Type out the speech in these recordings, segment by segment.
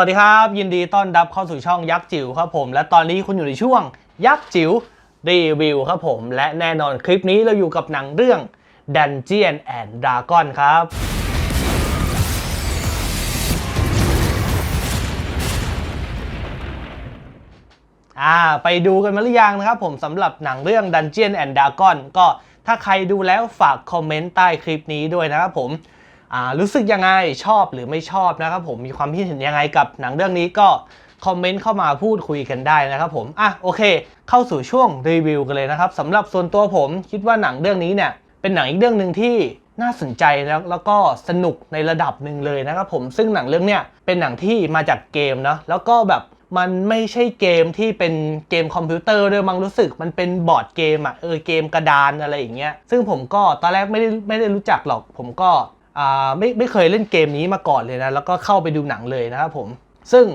วัสดีครับ ยินดีต้อนรับเข้าสู่ช่องยักษ์จิ๋วครับผม และตอนนี้คุณอยู่ในช่วงยักษ์จิ๋วรีวิวครับผม และแน่นอนคลิปนี้เราอยู่กับหนังเรื่อง Dungeon and Dragon ครับอ่าไปดูกันมาหรือยังนะครับผมสำหรับหนังเรื่อง Dungeon and Dragon ก็ถ้าใครดูแล้วฝากคอมเมนต์ใต้คลิปนี้ด้วยนะครับผม รู้สึกยังไงชอบหรือไม่ชอบนะครับผมมีความคิดเห็นยังไงกับหนังเรื่องนี้ก็คอมเมนต์เข้ามาพูดคุยกันได้นะครับผมอะโอเค เข้าสู่ช่วงรีวิวกันเลยนะครับสำหรับส่วนตัวผมคิดว่าหนังเรื่องนี้เนี่ยเป็นหนังอีกเรื่องหนึ่งที่น่าสนใจแล้วแล้วก็สนุกในระดับหนึ่งเลยนะครับผมซึ่งหนังเรื่องเนี้ยเป็นหนังที่มาจากเกมเนาะแล้วก็แบบมันไม่ใช่เกมที่เป็นเกมคอมพิวเตอร์ด้วยมั้งรู้สึกมันเป็นบอร์ดเกมอะเออเกมกระดานอะไรอย่างเงี้ยซึ่งผมก็ตอนแรกไม่ได้ไม่ได้รู้จักหรอก ผมก็ ไม่ไม่เคยเล่นเกมนี้มาก่อนเลยนะ แล้วก็เข้าไปดูหนังเลยนะครับผม ซึ่ง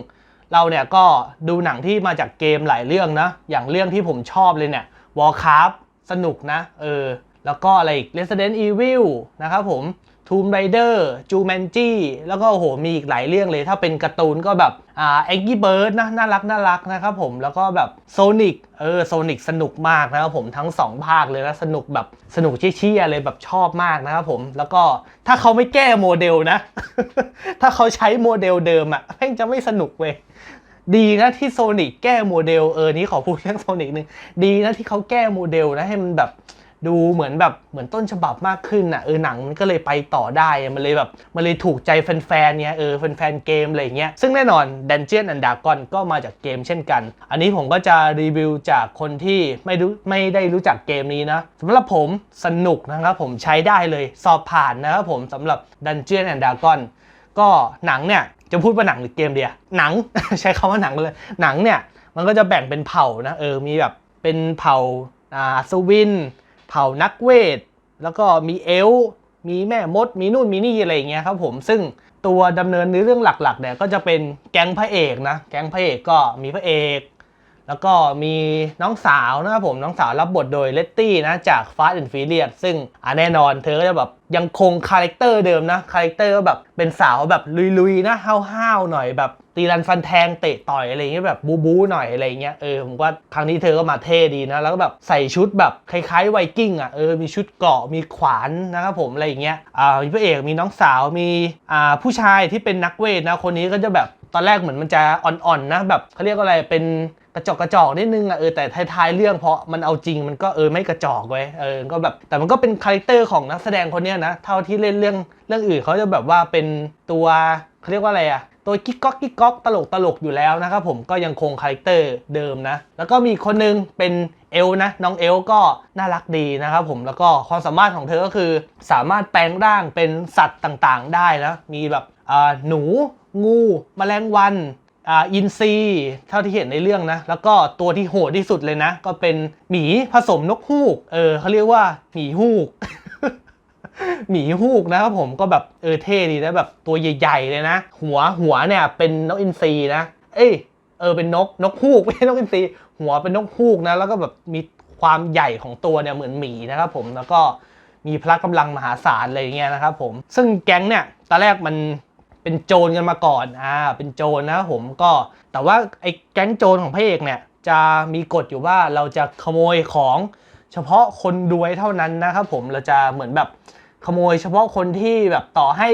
เราเนี่ยก็ดูหนังที่มาจากเกมหลายเรื่องนะ อย่างเรื่องที่ผมชอบเลยเนี่ย Warcraft สนุกนะ เออ แล้วก็อะไรอีก Resident Evil นะครับผม Tomb Raider Jumanji แล้วก็โอ้โหมีอีกหลายเรื่องเลย ถ้าเป็นการ์ตูนก็แบบอ่า Angry Bird นะน่ารักน่ารักนะครับผมแล้วก็แบบ Sonic เออ Sonic สนุกมากนะครับผมทั้ง 2 ภาคเลยนะสนุกแบบสนุกเชี่ยๆเลยแบบชอบมากนะครับผมแล้วก็ถ้าเขาไม่แก้โมเดลนะ ถ้าเขาใช้โมเดลเดิมอะแม่งจะไม่สนุกเว้ยดีนะที่โซนิกแก้โมเดลเออนี้ขอพูดเรื่องโซนิกนึงดีนะที่เขาแก้โมเดลนะให้มันแบบ ดูเหมือนแบบเหมือนต้นฉบับมากขึ้นอะเออหนังมันก็เลยไปต่อได้มันเลยแบบมันเลยถูกใจแฟนๆเนี่ยเออแฟนๆเกมอะไรเงี้ยซึ่งแน่นอน Dungeon and Dragon ก็มาจากเกมเช่นกัน อันนี้ผมก็จะรีวิวจากคนที่ไม่รู้ไม่ได้รู้จักเกมนี้นะสำหรับผมสนุกนะครับผมใช้ได้เลยสอบผ่านนะครับผมสำหรับ Dungeon and Dragon ก็หนังเนี่ยจะพูดว่าหนังหรือเกมเดียหนังใช้คำว่าหนังเลยหนังเนี่ยมันก็จะแบ่งเป็นเผ่านะเออมีแบบเป็นเผ่าอ่าอัศวิน เผ่านักเวท แล้วก็มีเอล มีแม่มด มีนู่นมีนี่อะไรอย่างเงี้ยครับผม ซึ่งตัวดำเนินเนื้อเรื่องหลักๆเนี่ยก็จะเป็นแก๊งพระเอกนะ แก๊งพระเอกก็มีพระเอก แล้วก็มีน้องสาวนะครับผมน้องสาวรับบทโดยเลตตี้นะจาก Fast and Furious ซึ่งอะแน่นอนเธอก็จะแบบยังคงคาแรคเตอร์เดิมนะคาแรคเตอร์ก็แบบเป็นสาวแบบลุยๆนะห้าวๆหน่อยแบบตีรันฟันแทงเตะต่อยอะไรเงี้ยแบบบูบูหน่อยอะไรเงี้ยเออผมว่าครั้งนี้เธอก็มาเท่ดีนะ แล้วก็แบบใส่ชุดแบบคล้ายๆไวกิ้งอะเออมีชุดเกราะมีขวานนะครับผมอะไรอย่างเงี้ยอ่ามีพระเอกมีน้องสาวมีอ่าผู้ชายที่เป็นนักเวทนะคนนี้ก็จะแบบ ตอนแรกเหมือนมันจะอ่อนๆนะแบบเขาเรียกว่าอะไรเป็นกระจอกกระจอกนิดนึงอะเออแต่ท้ายๆเรื่องพอมันเอาจริงมันก็เออไม่กระจอกเว้ยเออก็แบบแต่มันก็เป็นคาแรคเตอร์ของนักแสดงคนเนี้ยนะเท่าที่เล่นเรื่องเรื่องอื่นเขาจะแบบว่าเป็นตัวเขาเรียกว่าอะไรอะตัวกิ๊กก๊อกกิ๊กก๊อกตลกตลกอยู่แล้วนะครับผมก็ยังคงคาแรคเตอร์เดิมนะ แล้วก็มีคนนึงเป็นเอลนะน้องเอลก็น่ารักดีนะครับผมแล้วก็ความสามารถของเธอก็คือ สามารถแปลงร่างเป็นสัตว์ต่างๆ ได้นะมีแบบ หนู งูแมลงวันอินซีเท่าที่เห็นในเรื่องนะ แล้วก็ตัวที่โหดที่สุดเลยนะ ก็เป็นหมีผสมนกฮูก เออเขาเรียกว่าหมีฮูก หมีฮูกนะครับผมก็แบบเออเท่ดีนะแบบตัวใหญ่ๆเลยนะ หัวหัวเนี่ยเป็นนกอินทรีนะ เอ้ยเออเป็นนกนกฮูกไม่ใช่นกอินทรีหัวเป็นนกฮูกนะ แล้วก็แบบมีความใหญ่ของตัวเนี่ยเหมือนหมีนะครับผมแล้วก็มีพละกำลังมหาศาลอะไรอย่างเงี้ยนะครับผมซึ่งแก๊งเนี่ยตอนแรกมัน เป็นโจรกันมาก่อนอ่าเป็นโจรนะครับผมก็ แต่ว่าไอ้แก๊งโจรของพระเอกเนี่ยจะมีกฎอยู่ว่าเราจะขโมยของเฉพาะคนรวยเท่านั้นนะครับผมเราจะเหมือนแบบขโมยเฉพาะคนที่แบบต่อให้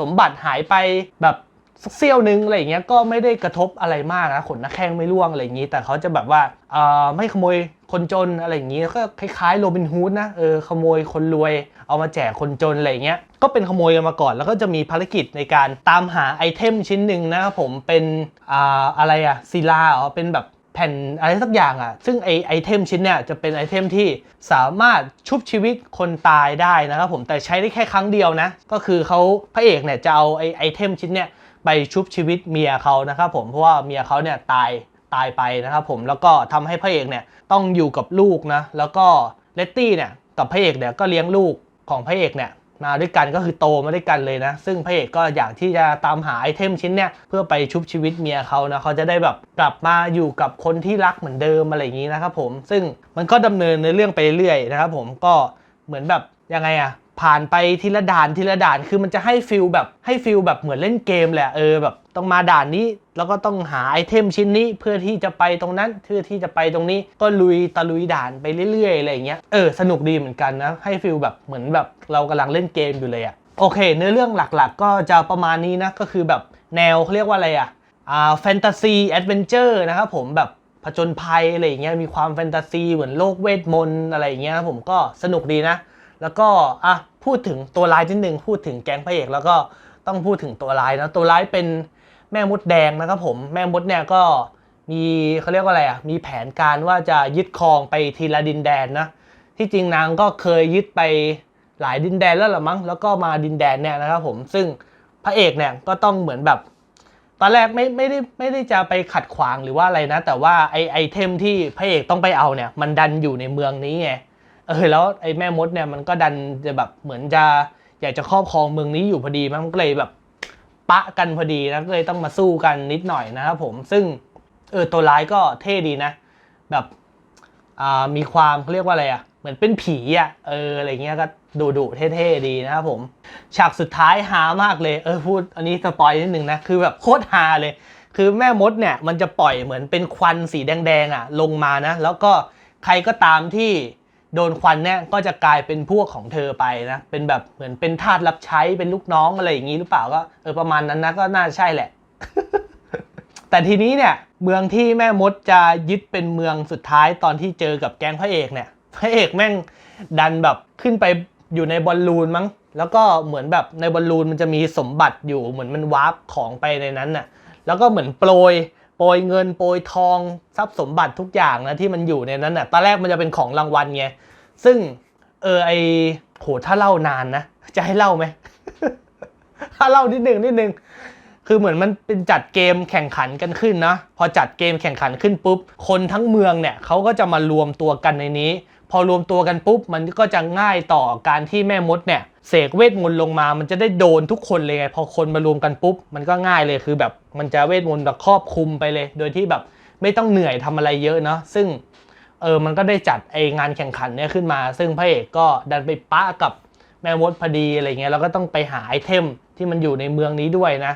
สมบัติหายไปแบบสักเสี้ยวนึงอะไรอย่างเงี้ยก็ไม่ได้กระทบอะไรมากนะขนหน้าแข้งไม่ร่วงอะไรอย่างงี้ แต่เขาจะแบบว่าอ่อไม่ขโมย คนจนอะไรอย่างงี้ก็คล้ายๆโรบินฮูดนะเออขโมยคนรวยเอามาแจกคนจนอะไรอย่างเงี้ยก็เป็นขโมยกันมาก่อน แล้วก็จะมีภารกิจในการตามหาไอเทมชิ้นหนึ่งนะครับผมเป็นอ่าอะไรอะศิลาอ๋อเป็นแบบแผ่นอะไรสักอย่างอะ ซึ่งไอไอเทมชิ้นเนี่ยจะเป็นไอเทมที่สามารถชุบชีวิตคนตายได้นะครับผมแต่ใช้ได้แค่ครั้งเดียวนะ ก็คือเขาพระเอกเนี่ยจะเอาไอไอเทมชิ้นเนี่ยไปชุบชีวิตเมียเขานะครับผมเพราะว่าเมียเขาเนี่ยตาย ตายไปนะครับผมแล้วก็ทำให้พระเอกเนี่ยต้องอยู่กับลูกนะแล้วก็เลตตี้เนี่ยกับพระเอกเนี่ยก็เลี้ยงลูกของพระเอกเนี่ยมาด้วยกันก็คือโตมาด้วยกันเลยนะ ซึ่งพระเอกก็อยากที่จะตามหาไอเทมชิ้นเนี่ยเพื่อไปชุบชีวิตเมียเขานะเขาจะได้แบบกลับมาอยู่กับคนที่รักเหมือนเดิมอะไรอย่างนี้นะครับผมซึ่งมันก็ดำเนินในเรื่องไปเรื่อยนะครับผมก็เหมือนแบบยังไงอะ ผ่านไปทีละด่านทีละด่านคือมันจะให้ฟิลแบบให้ฟิลแบบเหมือนเล่นเกมแหละเออแบบต้องมาด่านนี้ แล้วก็ต้องหาไอเทมชิ้นนี้เพื่อที่จะไปตรงนั้นเพื่อที่จะไปตรงนี้ก็ลุยตะลุยด่านไปเรื่อยๆอะไรอย่างเงี้ยเออสนุกดีเหมือนกันนะให้ฟิลแบบเหมือนแบบเรากำลังเล่นเกมอยู่เลยอะโอเค เนื้อเรื่องหลักๆ ก็จะประมาณนี้นะก็คือแบบแนวเขาเรียกว่าอะไรอะอ่าแฟนตาซีแอดเวนเจอร์นะครับผมแบบผจญภัยอะไรอย่างเงี้ยมีความแฟนตาซีเหมือนโลกเวทมนต์อะไรอย่างเงี้ยผมก็สนุกดีนะ แล้วก็อะพูดถึงตัวร้ายนิดนึงพูดถึงแก๊งพระเอกแล้วก็ต้องพูดถึงตัวร้ายนะตัวร้ายเป็นแม่มดแดงนะครับผมแม่มดเนี่ยก็มีเขาเรียกว่าอะไรอะมีแผนการว่าจะยึดครองไปทีละดินแดนนะที่จริงนางก็เคยยึดไปหลายดินแดนแล้วหรือมั้งแล้วก็มาดินแดนเนี่ยนะครับผมซึ่งพระเอกเนี่ยก็ต้องเหมือนแบบ ตอนแรกไม่ไม่ได้ไม่ได้จะไปขัดขวางหรือว่าอะไรนะ แต่ว่าไอไอเทมที่พระเอกต้องไปเอาเนี่ยมันดันอยู่ในเมืองนี้ไง เออแล้วไอ้แม่มดเนี่ยมันก็ดันจะแบบเหมือนจะอยากจะครอบครองเมืองนี้อยู่พอดีมันก็เลยแบบปะกันพอดีนะก็เลยต้องมาสู้กันนิดหน่อยนะครับผมซึ่งเออตัวร้ายก็เท่ดีนะ แบบอ่ามีความเขาเรียกว่าอะไรอะ่ะเหมือนเป็นผีอะ่ะเอออะไรเงี้ยก็ดุดุเท่ๆดีนะครับผม ฉากสุดท้ายฮามากเลยเออพูดอันนี้สปอยนิดนึงนะคือแบบโคตรฮาเลย คือแม่มดเนี่ยมันจะปล่อยเหมือนเป็นควันสีแดงๆอะลงมานะ แล้วก็ใครก็ตามที่ โดนควันเนี่ยก็จะกลายเป็นพวกของเธอไปนะ เป็นแบบเหมือนเป็นทาสรับใช้เป็นลูกน้องอะไรอย่างนี้หรือเปล่าก็เออประมาณนั้นนะก็น่าใช่แหละ แต่ทีนี้เนี่ยเมืองที่แม่มดจะยึดเป็นเมืองสุดท้ายตอนที่เจอกับแก๊งพระเอกเนี่ย พระเอกแม่งดันแบบขึ้นไปอยู่ในบอลลูนมั้ง แล้วก็เหมือนแบบในบอลลูนมันจะมีสมบัติอยู่เหมือนมันวาร์ปของไปในนั้นน่ะ แล้วก็เหมือนโปรย โปรยเงินโปรยทองทรัพย์สมบัติทุกอย่างนะที่มันอยู่ในนั้นน่ะตอนแรกมันจะเป็นของรางวัลไงซึ่งเออไอโหถ้าเล่านานนะ จะให้เล่าไหมถ้าเล่านิดหนึ่งนิดหนึ่งคือเหมือนมันเป็นจัดเกมแข่งขันกันขึ้นนะพอจัดเกมแข่งขันขึ้นปุ๊บคนทั้งเมืองเนี่ยเขาก็จะมารวมตัวกันในนี้ พอรวมตัวกันปุ๊บ มันก็จะง่ายต่อการที่แม่มดเนี่ยเสกเวทมนต์ลงมา มันจะได้โดนทุกคนเลยไง พอคนมารวมกันปุ๊บ มันก็ง่ายเลยคือแบบมันจะเวทมนต์แบบครอบคลุมไปเลย โดยที่แบบไม่ต้องเหนื่อยทำอะไรเยอะเนาะ ซึ่งเออ มันก็ได้จัดไองานแข่งขันเนี่ยขึ้นมา ซึ่งพระเอกก็ดันไปปะกับแม่มดพอดีอะไรเงี้ย แล้วก็ต้องไปหาไอเทมที่มันอยู่ในเมืองนี้ด้วยนะ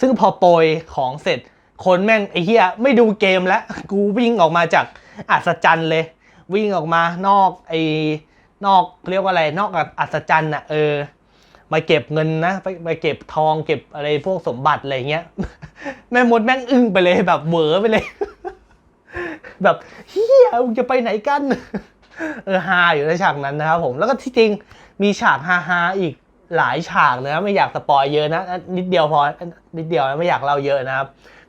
ซึ่งพอโปรยของเสร็จ คนแม่งไอ้เหี้ยไม่ดูเกมแล้ว กูวิ่งออกมาจากอัศจรรย์เลย วิ่งออกมานอกไอ้นอกเรียกว่าอะไรนอกอัศจรรย์อะเออมาเก็บเงินนะไปไปเก็บทองเก็บอะไรพวกสมบัติอะไรเงี้ย แม่มดแม่งอึ้งไปเลยแบบเหวอไปเลย แบบเฮียจะไปไหนกัน เออฮาอยู่ในฉากนั้นนะครับผมแล้วก็ที่จริงมีฉากฮาฮาอีกหลายฉากเลยนะไม่อยากสปอยเยอะนะ นิดเดียวพอนิดเดียวนะไม่อยากเล่าเยอะนะครับ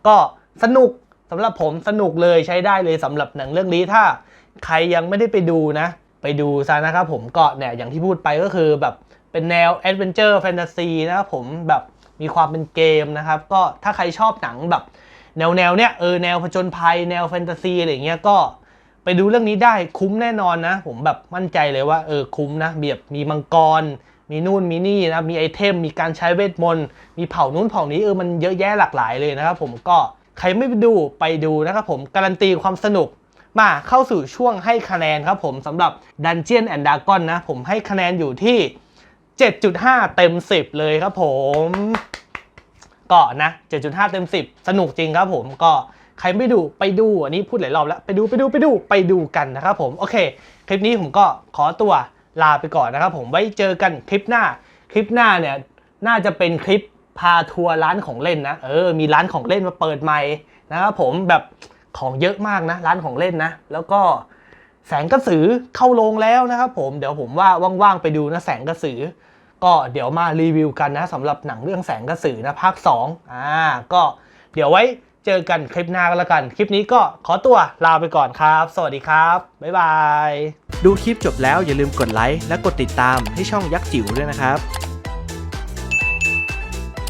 ก็สนุกสำหรับผมสนุกเลยใช้ได้เลยสำหรับหนังเรื่องนี้ถ้า ใครยังไม่ได้ไปดูนะ ไปดูซะนะครับผมก็เนี่ยอย่างที่พูดไปก็คือแบบเป็นแนวแอดเวนเจอร์แฟนตาซีนะครับผมแบบมีความเป็นเกมนะครับ ก็ถ้าใครชอบหนังแบบ แนวแนวเนี้ยเออแนวผจญภัยแนวแฟนตาซีอะไรเงี้ยก็ไปดูเรื่องนี้ได้คุ้มแน่นอนนะ ผมแบบมั่นใจเลยว่าเออคุ้มนะมีแบบมีมังกร มีนู่นมีนี่นะมีไอเทม มีการใช้เวทมนต์มีเผ่านู้นเผ่านี้เออมันเยอะแยะหลากหลายเลยนะครับผมก็ใครไม่ไปดูไปดูนะครับผมการันตีความสนุก มาเข้าสู่ช่วงให้คะแนนครับผมสำหรับ Dungeon and Dragon นะ ผมให้คะแนนอยู่ที่ 7.5 เต็ม 10 เลยครับผมก็นะ 7.5 เต็ม 10 สนุกจริงครับผมก็ใครไม่ดูไปดูอันนี้พูดหลายรอบแล้ว ไปดูไปดูไปดูไปดูกันนะครับผม โอเค คลิปนี้ผมก็ขอตัวลาไปก่อนนะครับผมไว้เจอกันคลิปหน้า คลิปหน้าเนี่ยน่าจะเป็นคลิปพาทัวร์ร้านของเล่นนะ เออ มีร้านของเล่นมาเปิดใหม่นะครับผมแบบ ของเยอะมากนะ ร้านของเล่นนะ แล้วก็แสงกระสือเข้าโรงแล้วนะครับผมเดี๋ยวผมว่าว่างๆไปดูนะแสงกระสือ ก็เดี๋ยวมารีวิวกันนะสำหรับหนังเรื่องแสงกระสือนะภาค2อ่าก็เดี๋ยวไว้เจอกันคลิปหน้าก็แล้วกัน คลิปนี้ก็ขอตัวลาไปก่อนครับ สวัสดีครับ บ๊ายบาย ดูคลิปจบแล้วอย่าลืมกดไลค์และกดติดตามให้ช่องยักษ์จิ๋วด้วยนะครับ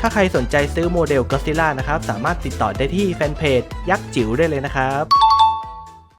ถ้าใครสนใจซื้อโมเดลก็ซิล่านะครับ สามารถติดต่อได้ที่แฟนเพจยักษ์จิ๋วได้เลยนะครับ